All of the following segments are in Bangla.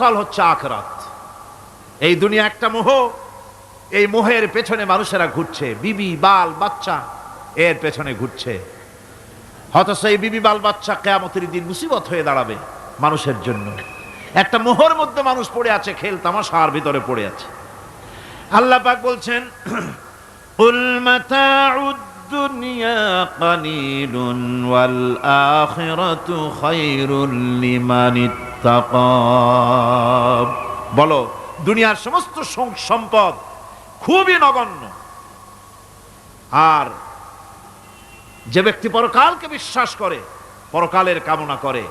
স্থল হচ্ছে আখরাত। এই দুনিয়া একটা মোহ, এই মোহের পেছনে মানুষেরা ঘুরছে। বিবি, বাল, বাচ্চা, এর পেছনে ঘুরছে। হয়তো সেই বিবি, বাল, বাচ্চা কেয়ামতের দিন মুসিবত হয়ে দাঁড়াবে মানুষের জন্য। একটা মোহর মধ্যে মানুষ পড়ে আছে, খেল তামাশার ভিতরে পড়ে আছে। আল্লাহ পাক বলছেন দুনিয়া বলো, দুনিয়ার সমস্ত সম্পদ খুবই নগণ্য। আর যে ব্যক্তি পরকালকে বিশ্বাস করে, পরকালের কামনা করে,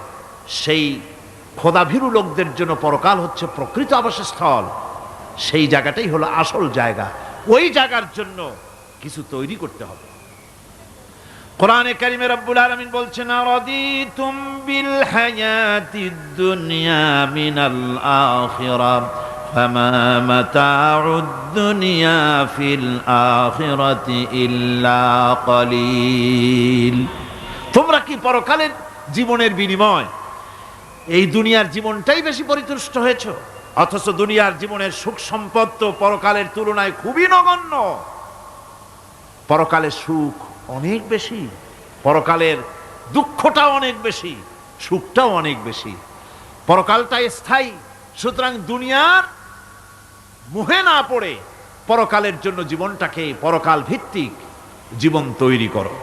সেই খোদাভীরু লোকদের জন্য পরকাল হচ্ছে প্রকৃত আবাসস্থল। সেই জায়গাটাই হলো আসল জায়গা। ওই জায়গার জন্য কিছু তৈরি করতে হবে। কোরআনে কারিমে রব্বুল আলামিন বলছেন, আরাদিতুম বিল হায়াতিদ দুনিয়া মিনাল আখিরাহ দুনিয়া তোমরা কি পরকালের জীবনের বিনিময় এই দুনিয়ার জীবনটাই বেশি পরিতুষ্ট হয়েছ? অথচ দুনিয়ার জীবনের সুখ সম্পদ তো পরকালের তুলনায় খুবই নগণ্য। পরকালের সুখ অনেক বেশি। পরকালের দুঃখটা অনেক বেশি, সুখটাও অনেক বেশি। পরকালটা স্থায়ী, সুতরাং দুনিয়ার মুহে না পড়ে পরকালের জন্য জীবনটাকে পরকাল ভিত্তিক জীবন তৈরি করো।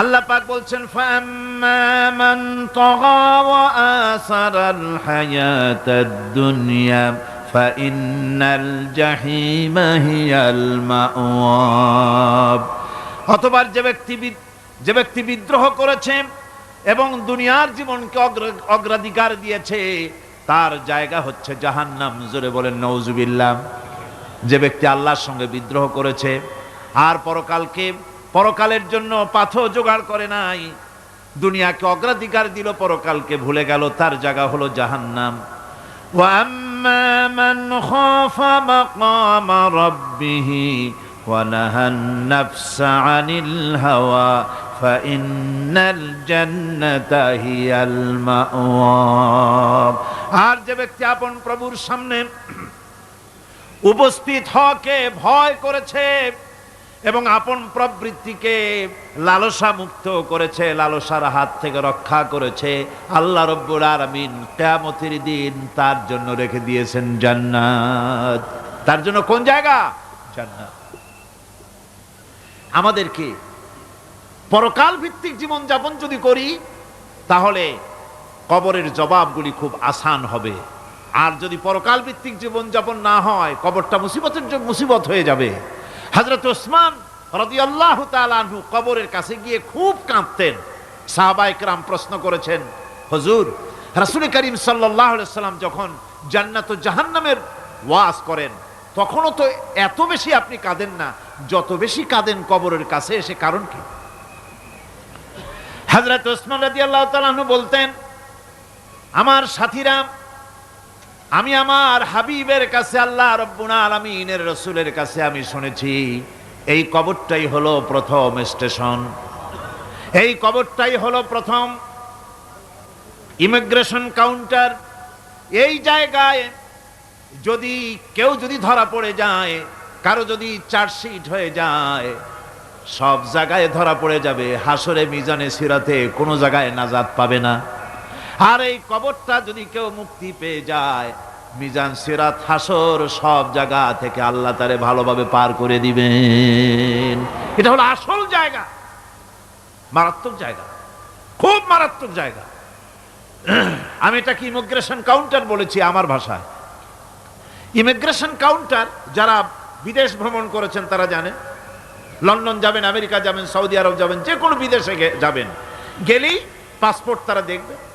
আল্লাহ পাক বলছেন ফাম্মা মান তাগা ওয়া আসারাল হায়াতাদ দুনিয়া। ফাইন্নাল জাহিমা হিয়াল মাওয়াব অতবার যে ব্যক্তি যে ব্যক্তি বিদ্রোহ করেছে এবং দুনিয়ার জীবনকে অগ্র- অগ্রাধিকার দিয়েছে, তার জায়গা হচ্ছে জাহান্নাম। জোরে বলেন নওজুবিল্লাহ যে ব্যক্তি আল্লাহর সঙ্গে বিদ্রোহ করেছে, আর পরকালকে, পরকালের জন্য পাথর জোগাড় করে নাই, দুনিয়াকে অগ্রাধিকার দিল, পরকালকে ভুলে গেল, তার জায়গা হলো জাহান্নাম। وأما من خاف مقام ربه ونهى النفس عن الهوى فإن الجنة هي المأوى আর যে ব্যক্তি আপন প্রভুর সামনে উপস্থিত হকে ভয় করেছে এবং আপন প্রবৃত্তিকে লালসা মুক্ত করেছে, লালসার হাত থেকে রক্ষা করেছে। আল্লাহ রব্বুল আলামিন কিয়ামতের দিন তার জন্য রেখে দিয়েছেন জান্নাত। তার জন্য কোন জায়গা? জান্নাত। আমাদেরকে পরকাল ভিত্তিক জীবন যাপন যদি করি, তাহলে কবরের জবাবগুলি খুব আসান হবে। আর যদি পরকাল ভিত্তিক জীবন যাপন না হয়, কবরটা মুসিবতের মুসিবত হয়ে যাবে। হজরত ওসমান রদি আল্লাহ তালু কবরের কাছে গিয়ে খুব কাঁদতেন। সাহাবাইকরাম প্রশ্ন করেছেন, হজুর, রাসুল করিম সাল্লাম যখন জান্নাত জাহান্নামের ওয়াজ করেন, তখনও তো এত বেশি আপনি কাঁদেন না, যত বেশি কাঁদেন কবরের কাছে এসে কারণ কি? হজরত ওসমান রাজি আল্লাহ তালু বলতেন, আমার সাথীরা আমি আমার হাবিবের কাছে আল্লাহ রব্বুনা আলমিনের রসুলের কাছে আমি শুনেছি, এই কবরটাই হলো প্রথম স্টেশন। এই কবরটাই হলো প্রথম ইমিগ্রেশন কাউন্টার। এই জায়গায় যদি কেউ যদি ধরা পড়ে যায়, কারও যদি চার্জশিট হয়ে যায়, সব জায়গায় ধরা পড়ে যাবে। হাসরে মিজানে সিরাতে কোনো জায়গায় নাজাত পাবে না। আর এই কবরটা যদি কেউ মুক্তি পেয়ে যায়, মিজান সিরাত হাসর সব জায়গা থেকে আল্লাহ তারে ভালোভাবে পার করে দিবেন। এটা হলো আসল জায়গা। মারাত্মক জায়গা। খুব মারাত্মক জায়গা। আমি এটাকে ইমিগ্রেশন কাউন্টার বলেছি আমার ভাষায়? ইমিগ্রেশন কাউন্টার যারা বিদেশ ভ্রমণ করেছেন তারা জানেন। লন্ডন যাবেন, আমেরিকা যাবেন, সৌদি আরব যাবেন, যে কোনো বিদেশে যাবেন। গেলেই পাসপোর্ট তারা দেখবে।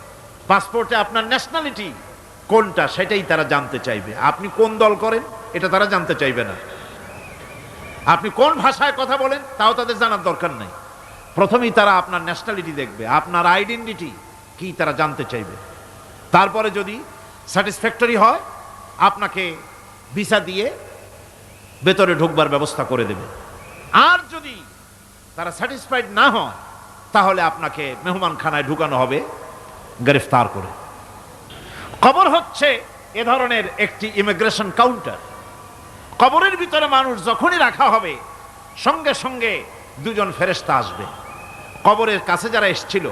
পাসপোর্টে আপনার ন্যাশনালিটি কোনটা সেটাই তারা জানতে চাইবে। আপনি কোন দল করেন, এটা তারা জানতে চাইবে না। আপনি কোন ভাষায় কথা বলেন, তাও তাদের জানার দরকার নেই। প্রথমেই তারা আপনার ন্যাশনালিটি দেখবে, আপনার আইডেন্টিটি কি তারা জানতে চাইবে। তারপরে যদি স্যাটিসফ্যাক্টরি হয়, আপনাকে ভিসা দিয়ে ভেতরে ঢুকবার ব্যবস্থা করে দেবে। আর যদি তারা স্যাটিসফাইড না হয় তাহলে আপনাকে মেহমানখানায় ঢুকানো হবে। গ্রেফতার করে। কবর হচ্ছে এ ধরনের একটি ইমিগ্রেশন কাউন্টার। কবরের ভিতরে মানুষ যখনই রাখা হবে, সঙ্গে সঙ্গে দুজন ফেরেস্তা আসবে। কবরের কাছে যারা এসছিল